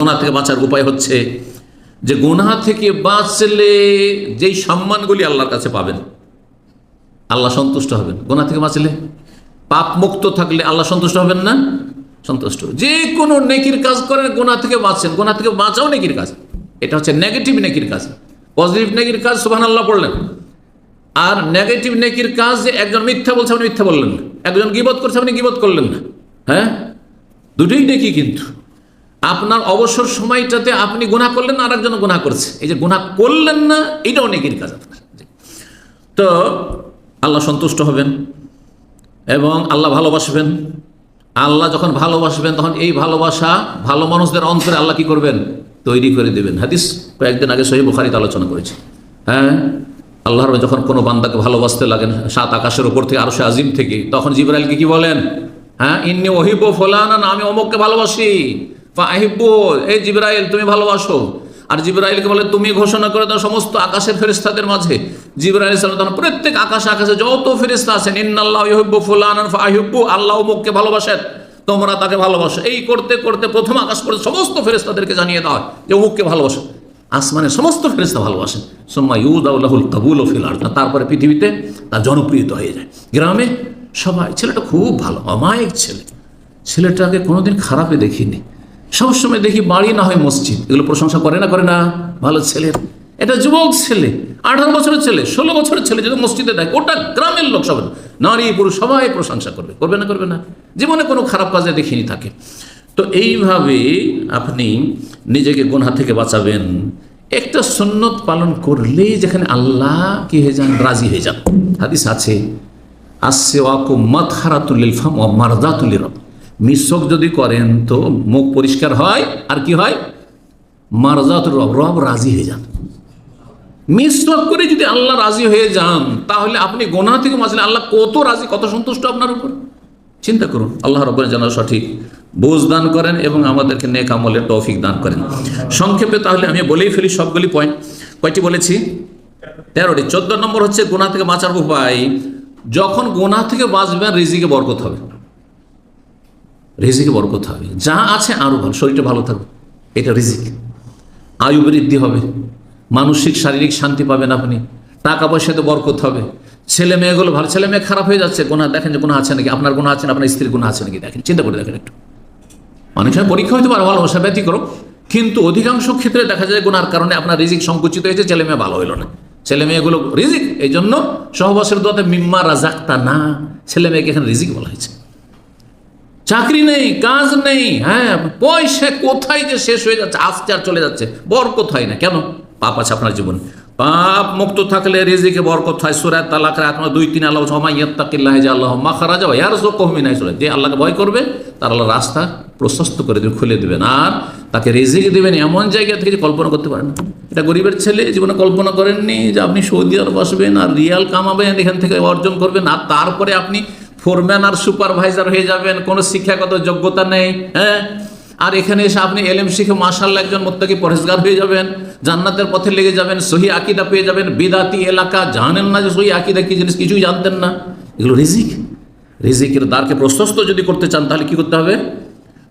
গোনা থেকে বাঁচার উপায় হচ্ছে যে গোনা থেকে বাঁচলে যেই সম্মানগুলি আল্লাহর কাছে পাবেন, আল্লাহ সন্তুষ্ট হবেন। গোনা থেকে বাঁচলে পাপ মুক্ত থাকলে আল্লাহ সন্তুষ্ট হবেন না? সন্তুষ্ট। যে কোনো নেকির কাজ করেন গোনা থেকে বাঁচছেন। গোনা থেকে বাঁচাও নেকির কাজ। এটা হচ্ছে নেগেটিভ নেকির কাজ। পজিটিভ নেকির কাজ সুবহান আল্লাহ পড়লেন। আর নেগেটিভ নেকির কাজ যে একজন মিথ্যা বলছে, আপনি মিথ্যা বললেন না। একজন গিবত করছে, আপনি গিবত করলেন না। হ্যাঁ? দুটোই নেকি কিন্তু। আপনার অবসর সময়টাতে আপনি গুনাহ করলেন না আর একজন গুনাহ করছে। এই যে গুনাহ করলেন না, এটা অনেকের কাজ তো আল্লাহ সন্তুষ্ট হবেন এবং আল্লাহ ভালোবাসবেন। আল্লাহ যখন ভালোবাসবেন, তখন এই ভালোবাসা ভালো মানুষদের অন্তরে আল্লাহ কি করবেন? তৈরি করে দেবেন। হাদিস কয়েকদিন আগে সহি বুখারিতে আলোচনা করেছি। হ্যাঁ? আল্লাহর যখন কোনো বান্দাকে ভালোবাসতে লাগেন, সাত আকাশের উপর থেকে আরও সে আজিম থেকে, তখন জিবরাইলকে কি বলেন? হ্যাঁ? ইন্নি ওহিব ফোলানা আমি অমুককে ভালোবাসি। এই জিবরাইল, তুমি ভালোবাসো। আর জিবরাইলকে বলে, তুমি ঘোষণা করে দাও সমস্ত আকাশের ফেরিস্তাদের মাঝে। জিবরাইল সালাম তখন প্রত্যেক আকাশে আকাশে যত ফেরিস্তা আছেন, ইন্নাল্লাহ ইহিব্বু ফুলানান ফাহিব্বু, আল্লাহ অমুককে ভালোবাসেন। তোমরা তাকে ভালোবাসো। এই করতে করতে প্রথম আকাশ করে সমস্ত ফেরেস্তাদেরকে জানিয়ে দেওয়া যে অমুককে ভালোবাসো আসমানের সমস্ত ফেরেস্তা ভালোবাসেন। সোম্মা ইউদাউল্লাহুল কাবুল ও ফিল তারপরে পৃথিবীতে তার জনপ্রিয়তা হয়ে যায়। গ্রামে সবাই, ছেলেটা খুব ভালো, অমায়িক ছেলে। ছেলেটাকে কোনোদিন খারাপে দেখিনি। সবসময় দেখি বাড়ি না হয় মসজিদ। এগুলো প্রশংসা করে না করে না। ভালো ছেলের এটা যুবক ছেলে, আঠারো বছরের ছেলে, ষোলো বছরের ছেলে যদি মসজিদে দেয়, ওটা গ্রামের লোক সবাই, নারী, পুরুষ, সবাই প্রশংসা করবে। করবে না করবে না। জীবনে কোনো খারাপ কাজে দেখিনি থাকে তো এইভাবে আপনি নিজেকে গোনা থেকে বাঁচাবেন। একটা সুন্নত পালন করলেই যেখানে আল্লাহ কি হয়ে যান, রাজি হয়ে যান। হাদিস আছে আসছে ওয়াকু মত হারাতুল্লিল ফাম ও মারদাতুল্লিল রব মিশক যদি করেন তো মুখ পরিষ্কার হয়, আর কি হয়? মারজাতুল রব রব রাজি হয়ে যান। মিসওয়াক করে যদি আল্লাহ রাজি হয়ে যান, তাহলে আপনি গোনা থেকে বাঁচলে আল্লাহ কত রাজি, কত সন্তুষ্ট আপনার উপর? চিন্তা করুন, আল্লাহ রব্বর যেন সঠিক বোঝ দান করেন এবং আমাদেরকে নেক আমলের তৌফিক দান করেন। সংক্ষেপে তাহলে আমি বলেই ফেলি সবগুলি পয়েন্ট কয়টি বলেছি? তেরোটি। চোদ্দ নম্বর হচ্ছে গোনা থেকে বাঁচার উপায়। যখন গোনা থেকে বাঁচবেন, রিজিকে বরকত হবে। রিজিকে বরকত হবে। যা আছে আরও ভালো, শরীরটা ভালো থাকবে এটা রিজিক। আয়ু বৃদ্ধি হবে। মানসিক, শারীরিক শান্তি পাবেন আপনি। টাকা পয়সা পয়সাতে বরকত হবে। ছেলে মেয়েগুলো ভালো, ছেলে মেয়ে খারাপ হয়ে যাচ্ছে গোনা দেখেন যে কোনো আছে নাকি, আপনার কোনো আছে না, আপনার স্ত্রীর কোনো আছে নাকি, দেখেন, চিন্তা করে দেখেন একটু। অনেক সময় পরীক্ষা হতে পারে ভালোবাসা ব্যতিক্রম কিন্তু অধিকাংশ ক্ষেত্রে দেখা যায় গোনার কারণে আপনার রিজিক সংকুচিত হয়েছে, ছেলে মেয়ে ভালো হইল না। ছেলে মেয়েগুলো রিজিক এই জন্য সহবাসের দোয়াতে মিম্মা রাজাক্তা না ছেলে মেয়েকে এখানে রিজিক বলা হয়েছে। চাকরি নেই, কাজ নেই হ্যাঁ পয়সা কোথায় যে শেষ হয়ে যাচ্ছে আসতে আর চলে যাচ্ছে বরকত হয় না? কেন? পাপ আছে আপনার জীবনে। পাপ মুক্ত থাকলে রেজিকে বরকত হয়। সুরায় তালাক আপনার দুই, তিন, আল্লাহ সময় ইয়াত্তাকিল্লাহ যে আল্লাহ মাখারা যাও ইয়ার জো নাই সুরায় যে আল্লাহকে ভয় করবে, তার আল্লাহ রাস্তা প্রশস্ত করে দেবে, খুলে দেবেন আর তাকে রেজিক দেবেন এমন জায়গা থেকে কল্পনা করতে পারেন এটা গরিবের ছেলে জীবনে কল্পনা করেননি যে আপনি সৌদি আরব আসবেন আর রিয়াল কামাবেন, এখান থেকে অর্জন করবেন। আর তারপরে আপনি ফোরম্যান আর সুপারভাইজার হয়ে যাবেন, কোনো শিক্ষাগত যোগ্যতা নেই হ্যাঁ? আর এখানে এসে আপনি এলএম শিখে মাসাল্লাহ একজন মোত্তাকি পরেশগার হয়ে যাবেন, জান্নাতের পথে লেগে যাবেন, সহি আকিদা পেয়ে যাবেন, বিদাতি এলাকা, জানেন না যে সহি আকিদা কি জিনিস, কিছুই জানতেন না। এগুলো রিজিক। রিজিকের দ্বারকে প্রশস্ত যদি করতে চান, তাহলে কি করতে হবে?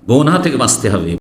গোনা থেকে বাঁচতে হবে।